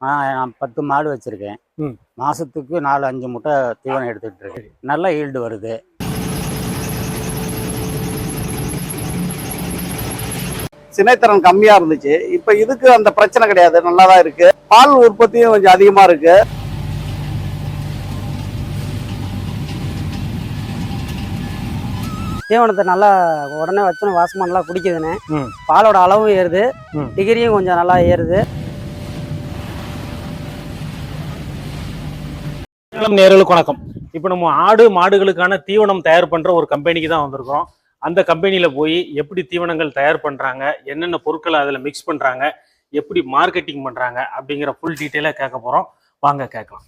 நான் பத்து மாடு வச்சிருக்கேன். ம். மாசத்துக்கு நாலு அஞ்சு முட்டை தீவனம் எடுத்துட்டு இருக்கு நல்ல ஈல்டு வருது. சினைத்திறன் கம்மியா இருந்துச்சு. இப்ப இதுக்கு அந்த பிரச்சனை கிடையாது. நல்லா தான் இருக்கு. பால் உற்பத்தியும் கொஞ்சம் அதிகமா இருக்கு. தீவனத்தை நல்லா உடனே வச்சோன்னு வாசமாக நல்லா குடிக்குதுண்ணே ம். பாலோட அளவும் ஏறுது. டிகிரியும் கொஞ்சம் நல்லா ஏறுது. வணக்கம் நேர்களுக்கு வணக்கம். இப்போ நம்ம ஆடு மாடுகளுக்கான தீவனம் தயார் பண்ணுற ஒரு கம்பெனிக்கு தான் வந்திருக்கிறோம். அந்த கம்பெனியில் போய் எப்படி தீவனங்கள் தயார் பண்ணுறாங்க என்னென்ன பொருட்களை அதில் மிக்ஸ் பண்ணுறாங்க எப்படி மார்க்கெட்டிங் பண்ணுறாங்க அப்படிங்கிற ஃபுல் டீட்டெயிலாக கேட்க போகிறோம் வாங்க கேட்கலாம்.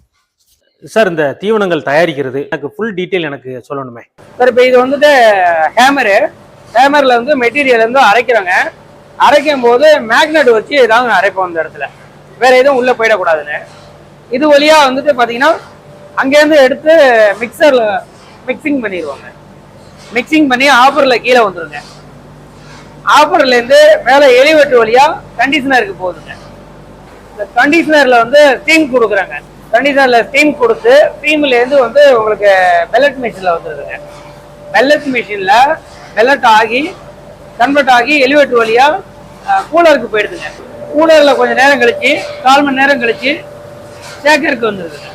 சார் இந்த தீவனங்கள் தயாரிக்கிறது எனக்கு ஃபுல் டீட்டெயில் எனக்கு சொல்லணுமே. சார் இப்போ இது வந்துட்டு ஹேமரு ஹேமரில் வந்து மெட்டீரியல் வந்து அரைக்கிறாங்க. அரைக்கும் போது மேக்னெட் வச்சு ஏதாவது அரைப்போம் அந்த இடத்துல. வேற எதுவும் உள்ளே போயிடக்கூடாதுன்னு. இது வழியா வந்துட்டு பார்த்தீங்கன்னா அங்கேருந்து எடுத்து மிக்சரில் மிக்சிங் பண்ணிடுவாங்க. மிக்சிங் பண்ணி ஆஃபரில் கீழே வந்துடுங்க ஆஃபர்லேருந்து மேலே எலிவெட்டு வழியாக கண்டிஷனருக்கு போகுதுங்க இந்த கண்டிஷனரில் வந்து ஸ்டீம் கொடுக்குறாங்க. கண்டிஷனரில் ஸ்டீம் கொடுத்து ஸ்டீம்லேருந்து வந்து உங்களுக்கு பெல்லட் மிஷினில் வந்துடுதுங்க பெல்லட் மிஷினில் பெல்லட் ஆகி கன்வெர்ட் ஆகி எலிவேட் வழியாக கூலருக்கு போயிடுதுங்க. கூலரில் கொஞ்சம் நேரம் கழிச்சு கால் மணி நேரம் கழித்து சேக்கருக்கு வந்துடுதுங்க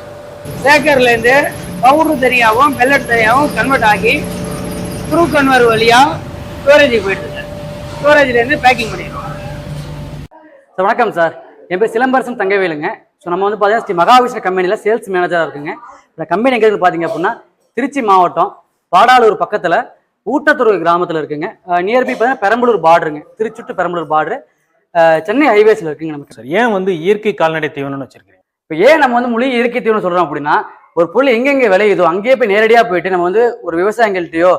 சேக்கர்லேருந்து பவுடர் தனியாகவும் பெல்லட் தனியாகவும் கன்வெர்ட் ஆகி த்ரூ கன்வர் வழியா ஸ்டோரேஜுக்கு போயிடுதுங்க ஸ்டோரேஜ்லேருந்து பேக்கிங் பண்ணிடுவோம் சார் வணக்கம் சார். என் பேர் சிலம்பரசன் தங்கவேலுங்க. ஸோ நம்ம வந்து பார்த்தீங்கன்னா ஸ்ரீ மகாவிஷ்ணு கம்பெனியில் சேல்ஸ் மேனேஜராக இருக்குங்க. இந்த கம்பெனி எங்கே இருக்குது பார்த்தீங்க அப்படின்னா திருச்சி மாவட்டம் பாடாலூர் பக்கத்தில் ஊட்டத்தூர் கிராமத்தில் இருக்குங்க. நியர்பை பார்த்தீங்கன்னா பெரம்பலூர் பார்டருங்க திருச்சி டு பெரம்பலூர் பார்டரு சென்னை ஹைவேஸில் இருக்குங்க நமக்கு. சார் ஏன் வந்து இயற்கை கால்நடை தீவனம்னு வச்சிருக்கீங்க? இப்போ ஏன் நம்ம வந்து முழு இயற்கை தீவனம் சொல்கிறோம் அப்படின்னா ஒரு பொருள் எங்கெங்கே விளையுதோ அங்கேயே போய் நேரடியாக போயிட்டு நம்ம வந்து ஒரு விவசாயிகள்கிட்டயோ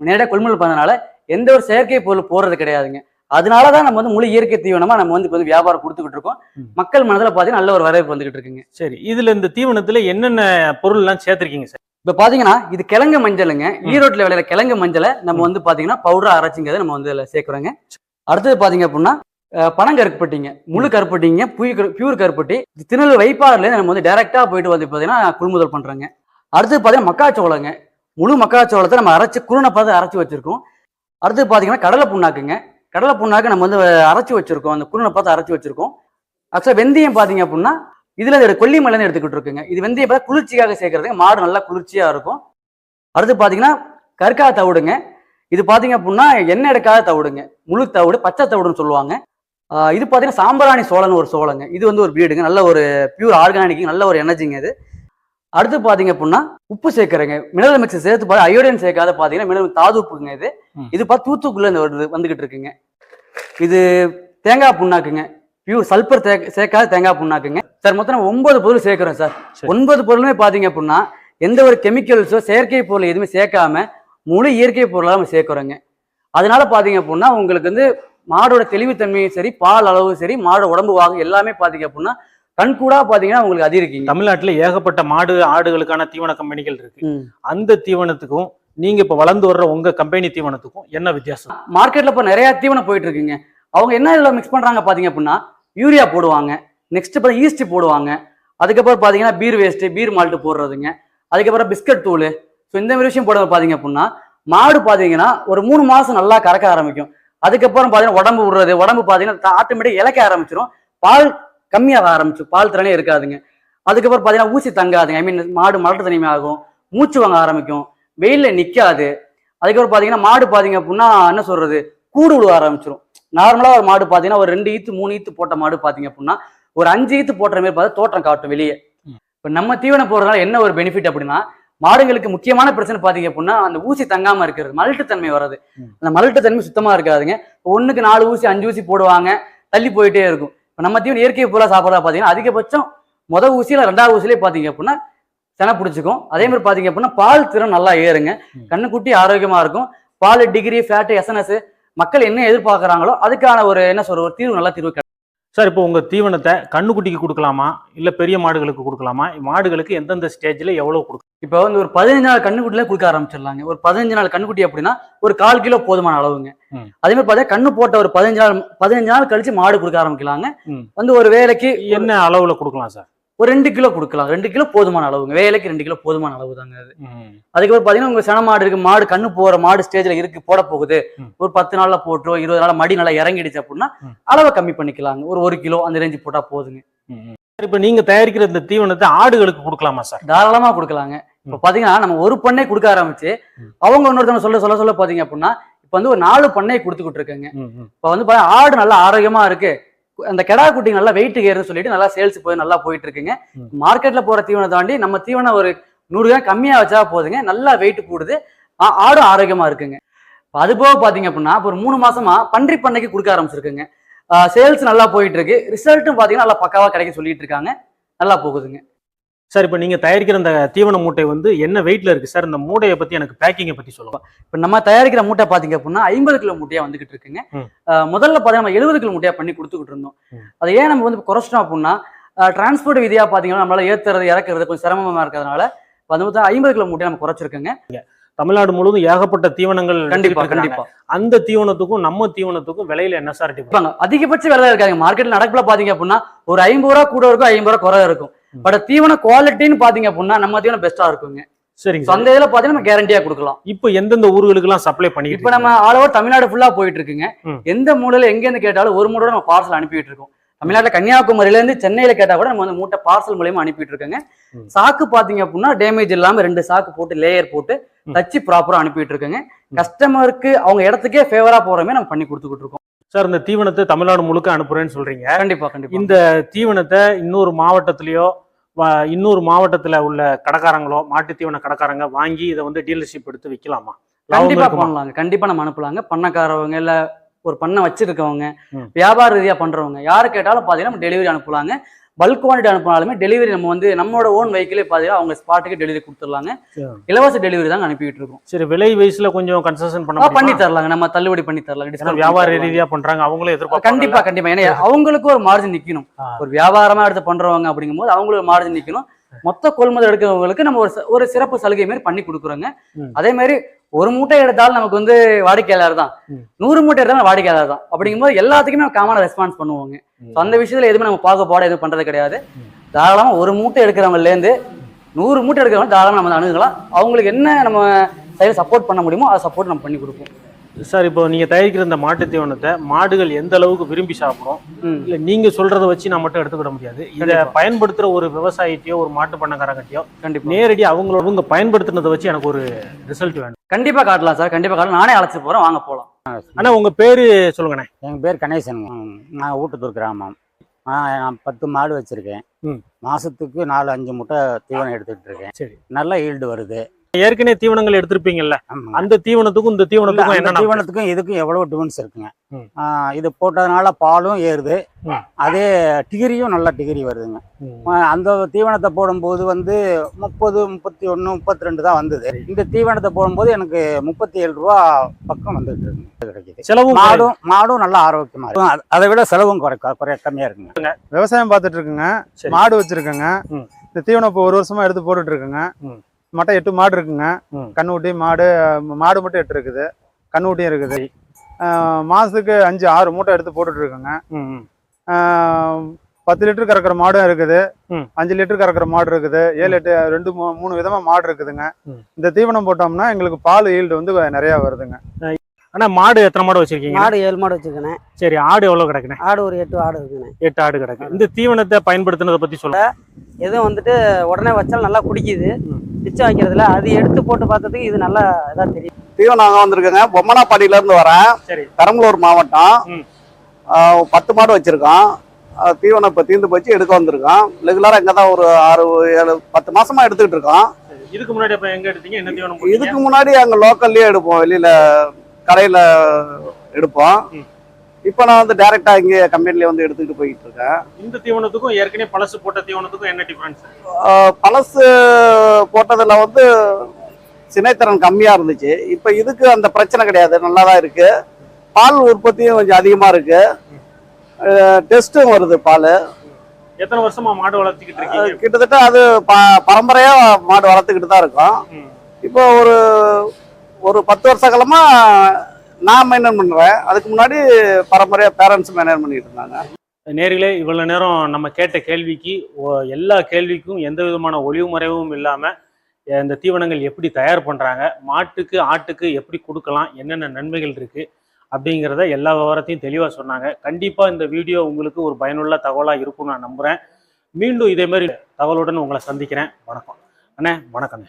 நேரடியாக கொள்முதல் பண்ணதுனால எந்த ஒரு செயற்கை பொருள் போடுறது கிடையாதுங்க. அதனால தான் நம்ம வந்து முழு இயற்கை தீவனமாக நம்ம வந்து இப்போ வந்து வியாபாரம் கொடுத்துக்கிட்டு இருக்கோம். மக்கள் மனதில் பார்த்தீங்கன்னா நல்ல ஒரு வரவேற்பு வந்துகிட்டு இருக்குங்க. சரி இதுல இந்த தீவனத்துல என்னென்ன பொருள்லாம் சேர்த்திருக்கீங்க சார்? இப்போ பார்த்தீங்கன்னா இது கிழங்கு மஞ்சளுங்க. ஈரோட்டில் விளையிற கிழங்கு மஞ்சளை நம்ம வந்து பார்த்தீங்கன்னா பவுடரா அரைச்சிங்கிறத நம்ம வந்து இதில் சேர்க்குறோங்க. அடுத்தது பார்த்தீங்க அப்படின்னா அஹ், பனங்கருப்பட்டிங்க முழு கருப்பட்டிங்க பியூர் பியூர் கருப்பட்டி. இது திருநெல்வேலி வைப்பாறுலேருந்து நம்ம வந்து டைரெக்டாக போயிட்டு வந்து பார்த்தீங்கன்னா கொள்முதல் பண்ணுறோங்க அடுத்தது பார்த்தீங்கன்னா மக்காச்சோளங்க. முழு மக்காச்சோளத்தை நம்ம அரைச்சி குருணை பார்த்து அரைச்சி வச்சிருக்கோம். அடுத்தது பார்த்தீங்கன்னா கடலை புண்ணாக்குங்க. கடலை புண்ணாக்கு நம்ம வந்து அரைச்சி வச்சிருக்கோம். அந்த குருணை பார்த்து அரைச்சி வச்சிருக்கோம். ஆக்சுவலாக வெந்தயம் பார்த்தீங்க அப்படின்னா இதுல இந்த கொல்லிமலைன்னு எடுத்துக்கிட்டு இருக்குங்க. இது வெந்தயம் பார்த்தா குளிர்ச்சிக்காக சேர்க்கறதுங்க மாடு நல்லா குளிர்ச்சியா இருக்கும். அடுத்து பார்த்தீங்கன்னா கற்கா தவிடுங்க. இது பார்த்தீங்க அப்படின்னா எண்ணெய் எடுக்காத தவிடுங்க. முழு தவிடு பச்சை தவிடுன்னு சொல்லுவாங்க. இது பார்த்தீங்கன்னா சாம்பிராணி சோளன்னு ஒரு சோளங்க இது வந்து ஒரு வீடுங்க நல்ல ஒரு பியூர் ஆர்கானிக் நல்ல ஒரு எனர்ஜிங்க இது. அடுத்து பார்த்தீங்க அப்படின்னா உப்பு சேர்க்குறேங்க. மினரல் மிக்ஸ் சேர்த்து பார்த்து அயோடின் சேர்க்காத பார்த்தீங்கன்னா மினரல் தாது உப்புங்க இது. இது பார்த்து தூத்துக்குள்ள இந்த வருது வந்துகிட்டு இருக்குங்க. இது தேங்காய் புண்ணாக்குங்க. பியூர் சல்பர் தே சேர்க்காத தேங்காய் புண்ணாக்குங்க. சார் மொத்தம் ஒன்பது பொருள் சேர்க்குறோம் சார். சரி. ஒன்பது பொருளுமே பார்த்தீங்க அப்படின்னா எந்த ஒரு கெமிக்கல்ஸோ செயற்கை பொருள் எதுவுமே சேர்க்காம முழு இயற்கை பொருளாக நம்ம சேர்க்குறோங்க. அதனால பார்த்தீங்க அப்படின்னா உங்களுக்கு வந்து மாடோட தெளிவுத்தன்மையும் சரி பால் அளவும் சரி மாடோட உடம்பு வாகு எல்லாமே பார்த்தீங்க அப்படின்னா கண்கூடா பார்த்தீங்கன்னா உங்களுக்கு அதிகரிக்குங்க தமிழ்நாட்டுல ஏகப்பட்ட மாடு ஆடுகளுக்கான தீவன கம்பெனிகள் இருக்கு. அந்த தீவனத்துக்கும் நீங்க இப்ப வளர்ந்து வர்ற உங்க கம்பெனி தீவனத்துக்கும் என்ன வித்தியாசம்? மார்க்கெட்ல இப்போ நிறைய தீவனம் போயிட்டு இருக்குங்க. அவங்க என்ன இதில் மிக்ஸ் பண்றாங்க பாத்தீங்க அப்படின்னா யூரியா போடுவாங்க. நெக்ஸ்ட் அப்புறம் ஈஸ்ட் போடுவாங்க. அதுக்கப்புறம் பாத்தீங்கன்னா பீர் வேஸ்ட் பீர் மால்ட் போடுறதுங்க. அதுக்கப்புறம் பிஸ்கட் தூள். ஸோ இந்த மாதிரி விஷயம் போடுறது பாத்தீங்க அப்படின்னா மாடு பாத்தீங்கன்னா ஒரு மூணு மாசம் நல்லா கறக்க ஆரம்பிக்கும். அதுக்கப்புறம் பாத்தீங்கன்னா உடம்பு விடுறது உடம்பு பாத்தீங்கன்னா ஆட்டோமேட்டிக் இலக்க ஆரம்பிச்சிடும் பால் கம்மியாக ஆரம்பிச்சு பால் திறனே இருக்காதுங்க. அதுக்கப்புறம் பாத்தீங்கன்னா ஊசி தங்காதுங்க. ஐ மீன் மாடு மலட்டு தனிமை ஆகும். மூச்சு வாங்க ஆரம்பிக்கும். வெயில்ல நிக்காது. அதுக்கப்புறம் பாத்தீங்கன்னா மாடு பாத்தீங்க அப்படின்னா என்ன சொல்றது? கூடு விழுவ ஆரம்பிச்சிடும் நார்மலா ஒரு மாடு பாத்தீங்கன்னா ஒரு ரெண்டு ஈத்து மூணு ஈத்து போட்ட மாடு பாத்தீங்க அப்படின்னா ஒரு அஞ்சு ஈத்து போட்ட மாதிரி பார்த்தா தோற்றம் காட்டும் வெளியே. இப்ப நம்ம தீவனம் போடுறதுனால என்ன ஒரு பெனிஃபிட் அப்படின்னா மாடுங்களுக்கு முக்கியமான பிரச்சனை பாத்தீங்க அப்படின்னா அந்த ஊசி தங்காம இருக்கிறது மலட்டு தன்மை வர்றது. அந்த மலட்டு தன்மை சுத்தமா இருக்காதுங்க ஒண்ணுக்கு நாலு ஊசி அஞ்சு ஊசி போடுவாங்க தள்ளி போயிட்டே இருக்கும் இப்ப நம்ம தீவனம் இயற்கை பொருளா சாப்பிட்றதா பாத்தீங்கன்னா அதிகபட்சம் முத ஊசியில ரெண்டாவது ஊசிலே பாத்தீங்க அப்படின்னா செனை பிடிச்சிக்கும் அதே மாதிரி பாத்தீங்க அப்படின்னா பால் திறன் நல்லா ஏறுங்க. கண்ணுக்குட்டி ஆரோக்கியமா இருக்கும் பால் டிகிரி ஃபேட் எஸ்என்எஸ் மக்கள் என்ன எதிர்பார்க்கறாங்களோ அதுக்கான ஒரு என்ன சொல்ற ஒரு தீர்வு நல்ல தீர்வு. சார் இப்போ உங்க தீவனத்தை கண்ணுக்குட்டிக்கு கொடுக்கலாமா? இல்ல பெரிய மாடுகளுக்கு கொடுக்கலாமா? மாடுகளுக்கு எந்தெந்த ஸ்டேஜ்ல எவ்வளவு கொடுக்கலாம் இப்போ வந்து ஒரு பதினஞ்சு நாள் கண்ணுக்குட்டில கொடுக்க ஆரம்பிச்சிடலாங்க. ஒரு பதினஞ்சு நாள் கண்ணுக்குட்டி அப்படின்னா ஒரு கால் கிலோ போதுமான அளவுங்க. அதே மாதிரி பார்த்தா கண்ணு போட்ட ஒரு பதினஞ்சு நாள் பதினஞ்சு நாள் கழிச்சு மாடு கொடுக்க ஆரம்பிக்கலாங்க. வந்து ஒரு வேலைக்கு என்ன அளவுல கொடுக்கலாம் சார்? ஒரு ரெண்டு கிலோ கொடுக்கலாம். ரெண்டு கிலோ போதுமான அளவுங்க. வேலைக்கு ரெண்டு கிலோ போதுமான அளவு தாங்க அது. அதுக்கப்புறம் பாத்தீங்கன்னா உங்க சன மாடு இருக்கு. மாடு கண்ணு போற மாடு ஸ்டேஜ்ல இருக்கு போட போகுது. ஒரு பத்து நாள்ல போட்டுரும் இருபது நாள் மடி நல்லா இறங்கிடுச்சு அப்படின்னா. அளவை கம்மி பண்ணிக்கலாங்க. ஒரு ஒரு கிலோ அந்த ரேஞ்சு போட்டா போதுங்க. இப்போ நீங்க தயாரிக்கிற இந்த தீவனத்தை ஆடுகளுக்கு கொடுக்கலாமா சார் தாராளமா கொடுக்கலாங்க. இப்ப பாத்தீங்கன்னா நம்ம ஒரு பண்ணை கொடுக்க ஆரம்பிச்சு. அவங்க இன்னொருத்தவங்க சொல்ல சொல்ல சொல்ல பாத்தீங்க அப்படின்னா இப்ப வந்து ஒரு நாலு பண்ணை கொடுத்துக்கிட்டு இருக்கேங்க. இப்ப வந்து பாத்தீங்கன்னா ஆடு நல்லா ஆரோக்கியமா இருக்கு. அந்த கெடா குட்டி நல்லா வெயிட் ஏறுன்னு சொல்லிட்டு நல்லா சேல்ஸ் போய் நல்லா போயிட்டு இருக்குங்க. மார்க்கெட்ல போற தீவனம் தாண்டி நம்ம தீவனம் ஒரு நூறு கிராம் கம்மியா வச்சா போதுங்க. நல்லா வெயிட் கூடுது. ஆடும் ஆரோக்கியமா இருக்குங்க. அது போக பாத்தீங்க அப்படின்னா ஒரு மூணு மாசமா பன்றி பண்ணைக்கு கொடுக்க ஆரம்பிச்சிருக்குங்க. சேல்ஸ் நல்லா போயிட்டு இருக்கு ரிசல்ட்டும் பாத்தீங்கன்னா நல்லா பக்காவா கிடைக்க சொல்லிட்டு இருக்காங்க நல்லா போகுதுங்க. சார் இப்போ நீங்க தயாரிக்கிற இந்த தீவன மூட்டை வந்து என்ன வெயிட்ல இருக்கு? சார் இந்த மூடையை பத்தி எனக்கு பேக்கிங்கை பத்தி சொல்லுங்க. இப்ப நம்ம தயாரிக்கிற மூட்டை பாத்தீங்க அப்படின்னா ஐம்பது கிலோ மூட்டையா வந்துகிட்டு இருக்குங்க. முதல்ல பாத்தீங்கன்னா நம்ம எழுபது கிலோ மூட்டையா பண்ணி கொடுத்துக்கிட்டு இருந்தோம். அதை ஏன் நம்ம வந்து குறைச்சிட்டோம் அப்படின்னா டிரான்ஸ்போர்ட் விதியா பாத்தீங்கன்னா நம்மளால ஏத்துறது இறக்குறது கொஞ்சம் சிரமமா இருக்கிறதுனால வந்து ஐம்பது கிலோ மூட்டையா நம்ம குறைச்சிருக்கோங்க. தமிழ்நாடு முழுவதும் ஏகப்பட்ட தீவனங்கள் கண்டிப்பா. கண்டிப்பா. அந்த தீவனத்துக்கும் நம்ம தீவனத்துக்கும் விலையில என்ன சார் அதிகபட்ச விலை இருக்காங்க மார்க்கெட்ல நடக்கல பாத்தீங்க அப்படின்னா ஒரு ஐம்பது ரூபா கூட இருக்கும் ஐம்பது ரூபா குறை இருக்கும். பட் தீவன குவாலிட்டின்னு பாத்தீங்க அப்படின்னா நம்ம தீவனம் பெஸ்டா இருக்குங்க. சரிங்க சார். அந்த இதுல பாத்தீங்கன்னா நம்ம கேரண்டியா கொடுக்கலாம். இப்போ எந்தெந்த ஊர்களுக்கு எல்லாம் சப்ளை பண்ணிட்டு இப்ப நம்ம ஆல் ஓவர் தமிழ்நாடு ஃபுல்லா போயிட்டு இருக்குங்க. எந்த மூலையில எங்க இருந்து கேட்டாலும் ஒரு மூடோட நம்ம பார்சல் அனுப்பிட்டு இருக்கோம் தமிழ்நாட்டுல கன்னியாகுமரியில இருந்து சென்னையில கேட்டா கூட நம்ம வந்து மூட்டை பார்சல் மூலியமா அனுப்பிட்டு இருக்கோங்க. சாக்கு பாத்தீங்க அப்படின்னா டேமேஜ் இல்லாம ரெண்டு சாக்கு போட்டு லேயர் போட்டு. தச்சு ப்ராப்பரா அனுப்பிட்டு இருக்கோங்க கஸ்டமருக்கு அவங்க இடத்துக்கே ஃபேவரா போறமே நம்ம பண்ணி கொடுத்துக்கிட்டு இருக்கோம் சார் இந்த தீவனத்தை தமிழ்நாடு முழுக்க அனுப்புறேன்னு சொல்றீங்க. கண்டிப்பா கண்டிப்பா. இந்த தீவனத்தை இன்னொரு மாவட்டத்திலயோ இன்னொரு மாவட்டத்துல உள்ள கடைக்காரங்களோ மாட்டு தீவன கடைக்காரங்க வாங்கி இதை வந்து டீலர்ஷிப் எடுத்து விற்கலாமா கண்டிப்பா? பண்ணலாங்க. கண்டிப்பா நம்ம அனுப்பலாங்க. பண்ணக்காரவங்க இல்ல ஒரு பண்ணை வச்சிருக்கவங்க. வியாபார ரீதியா பண்றவங்க யாரு கேட்டாலும் பாத்தீங்கன்னா நம்ம டெலிவரி அனுப்பலாங்க. பல்க் குவான்டிட்டி அனுப்பினாலுமே டெலிவரி நம்ம வந்து நம்மளோட ஓன் வெஹிக்கிளே பாத்தீங்கன்னா அவங்க ஸ்பாட்டுக்கு டெலிவரி கொடுத்துடலாங்க. இலவச டெலிவரி தாங்க அனுப்பிட்டு இருக்கோம். சரி விலை வயசுல கொஞ்சம் கன்செஷன் பண்ண பண்ணி? தரலாங்க. நம்ம தள்ளுபடி பண்ணி தரலாம். வியாபார. ரீதியா பண்றாங்க. அவங்களும் எதிர்பார்க்க கண்டிப்பா கண்டிப்பா. ஏன்னா அவங்களுக்கு ஒரு மார்ஜின் நிக்கணும். ஒரு வியாபாரமா எடுத்து பண்றவங்க அப்படிங்கும்போது அவங்களுக்கு ஒரு மார்ஜின் நிக்கணும். மொத்த கொள்முதல் எடுக்கிறவங்களுக்கு நம்ம ஒரு ஒரு சிறப்பு சலுகை மாதிரி பண்ணி கொடுக்குறோங்க. அதே மாதிரி ஒரு மூட்டை எடுத்தாலும் நமக்கு வந்து வாடிக்கையாளர் தான். நூறு மூட்டை எடுத்தாலும் வாடிக்கையாளர் தான். அப்படிங்கும்போது எல்லாத்துக்குமே காமனா ரெஸ்பான்ஸ் பண்ணுவாங்க. அந்த விஷயத்துல எதுவுமே நம்ம பார்க்க போட எதுவும் பண்றது கிடையாது. ம். தாராளமா ஒரு மூட்டை எடுக்கிறவங்கல இருந்து நூறு மூட்டை எடுக்கிறவங்க தாராளமா நம்ம அணுகலாம். அவங்களுக்கு என்ன நம்ம சைடு சப்போர்ட் பண்ண முடியுமோ அதை சப்போர்ட் நம்ம பண்ணி கொடுப்போம். சார் இப்போ நீங்க தயாரிக்கிற இந்த மாட்டு தீவனத்தை மாடுகள் எந்த அளவுக்கு விரும்பி சாப்பிடும். இல்ல நீங்க சொல்றத வச்சு நான் மட்டும் எடுத்துக்கிட முடியாது. இத கண்டிப்பா. பயன்படுத்துற ஒரு விவசாயிட்டையோ ஒரு மாட்டு பண்ணக்காரங்கிட்டயோ கண்டிப்பா. நேரடி அவங்களோட அவங்க பயன்படுத்துனதை வச்சு எனக்கு ஒரு ரிசல்ட் வேணும். கண்டிப்பா காட்டலாம் சார் கண்டிப்பா காட்டலாம். நானே அழைச்சு போறேன் வாங்க போலாம். ஆனா உங்க பேரு சொல்லுங்கண்ணே. எங்கள் பேர் கணேசனுங்க ம், நான் ஊட்டத்தூர் கிராமம். நான் நான் பத்து மாடு வச்சுருக்கேன். ம். மாதத்துக்கு நாலு அஞ்சு முட்டை தீவனம் எடுத்துக்கிட்டு இருக்கேன். சரி. நல்ல ஈல்டு வருது. ஏற்கனவே தீவனங்கள் எடுத்திருப்பீங்கல்ல. அந்த தீவனத்துக்கும் இந்த தீவனத்துக்கும் என்ன தீவனத்துக்கும் இதுக்கும் எவ்வளோ டிஃபரன்ஸ் இருக்குங்க? இது போட்டதுனால பாலும் ஏறுது. அதே டிகிரியும் நல்ல டிகிரி வருதுங்க. அந்த தீவனத்தை போடும்போது வந்து முப்பது முப்பத்தி ஒன்று முப்பத்தி ரெண்டு தான் வந்தது. இந்த தீவனத்தை போடும்போது எனக்கு முப்பத்தி ஏழு ரூபா பக்கம் வந்துட்டு இருக்கு. கிடைக்குது. செலவும் மாடும் மாடும் நல்லா ஆரோக்கியமா இருக்கும். அது- விட செலவும் குறை குறைய கம்மியா இருக்குங்க. விவசாயம் பார்த்துட்டு இருக்குங்க. மாடு வச்சிருக்கேங்க. இந்த தீவனம் இப்போ ஒரு வருஷமா எடுத்து போட்டுட்டு இருக்குங்க. மொட்டை எட்டு மாடு இருக்குங்க. கண்ணுக்குட்டி மாடு மாடு மட்டும் எட்டு இருக்குது. கண்ணுக்குட்டியும் இருக்குது. மாசத்துக்கு அஞ்சு ஆறு மூட்டை எடுத்து போட்டுட்டு இருக்குங்க பத்து லிட்டர் கறக்கிற மாடும் இருக்குது. அஞ்சு லிட்டர் கறக்கிற மாடு இருக்குது. ஏழு எட்டு ரெண்டு மூணு விதமா மாடு இருக்குதுங்க. இந்த தீவனம் போட்டோம்னா எங்களுக்கு பால் ஈல்டு வந்து நிறைய வருதுங்க. அண்ணா மாடு எத்தனை மாடு வச்சிருக்கீங்க? மாடு ஏழு மாடு வச்சிருக்கேன். சரி ஆடு எவ்வளவு கிடக்குண்ணே? ஆடு ஒரு எட்டு ஆடு இருக்குண்ணே. எட்டு ஆடு கிடக்கு. இந்த தீவனத்தை பயன்படுத்தினதை பத்தி சொல்லுங்க. எதுவும் வந்துட்டு உடனே வச்சாலும் நல்லா குடிக்குது. மிச்சம் வைக்கிறதுல அது எடுத்து போட்டு பார்த்ததுக்கு இது நல்லா இதா தெரியும் தீவனம் வந்திருக்கேங்க. பொம்மனாப்பாடியில இருந்து வரேன். சரி. பெரம்பலூர் மாவட்டம். பத்து மாடு வச்சிருக்கோம். தீவனம் இப்போ தீர்ந்து போச்சு எடுக்க வந்திருக்கோம். ரெகுலராக இங்கே தான் ஒரு ஆறு ஏழு பத்து மாசமா எடுத்துக்கிட்டு இருக்கோம். இதுக்கு முன்னாடி அப்ப எங்க எடுத்தீங்க? என்ன தீவனம்? இதுக்கு முன்னாடி அங்கே லோக்கல்லே எடுப்போம். வெளியில கடையில் எடுப்போம். இப்போ நான் வந்து டைரக்டா இங்கே கம்பெனிலே வந்து எடுத்துக்கிட்டு போயிட்டு இருக்கேன். இந்த தீவனத்துக்கும் ஏற்கனவே பழசு போட்ட தீவனத்துக்கும் என்ன டிஃபரன்ஸ் பழசு போட்டதுல வந்து சினைத்திறன் கம்மியா இருந்துச்சு. இப்போ இதுக்கு அந்த பிரச்சனை கிடையாது. நல்லா தான் இருக்கு. பால் உற்பத்தியும் கொஞ்சம் அதிகமா இருக்கு. டெஸ்ட்டும் வருது பால். எத்தனை வருஷமா மாடு வளர்த்திக்கிட்டு இருக்கீங்க? கிட்டத்தட்ட அது ப பரம்பரையா மாடு வளர்த்துக்கிட்டு தான் இருக்கோம். இப்போ ஒரு ஒரு பத்து வருஷ காலமா நான் மெயின்டைன் பண்ணுறேன் அதுக்கு முன்னாடி பரம்பரையாக பேரண்ட்ஸ் மெயின்டைன் பண்ணிட்டு இருந்தாங்க. நேர்களே இவ்வளோ நேரம் நம்ம கேட்ட கேள்விக்கு எல்லா கேள்விக்கும் எந்த விதமான ஒளிவு மறைவும் இல்லாமல் இந்த தீவனங்கள் எப்படி தயார் பண்ணுறாங்க மாட்டுக்கு ஆட்டுக்கு எப்படி கொடுக்கலாம் என்னென்ன நன்மைகள் இருக்குது அப்படிங்கிறத எல்லா விவரத்தையும் தெளிவாக சொன்னாங்க. கண்டிப்பாக இந்த வீடியோ உங்களுக்கு ஒரு பயனுள்ள தகவலாக இருக்கும்னு நான் நம்புகிறேன் மீண்டும் இதே மாதிரி தகவலுடன் உங்களை சந்திக்கிறேன். வணக்கம். அண்ணே வணக்கண்ணே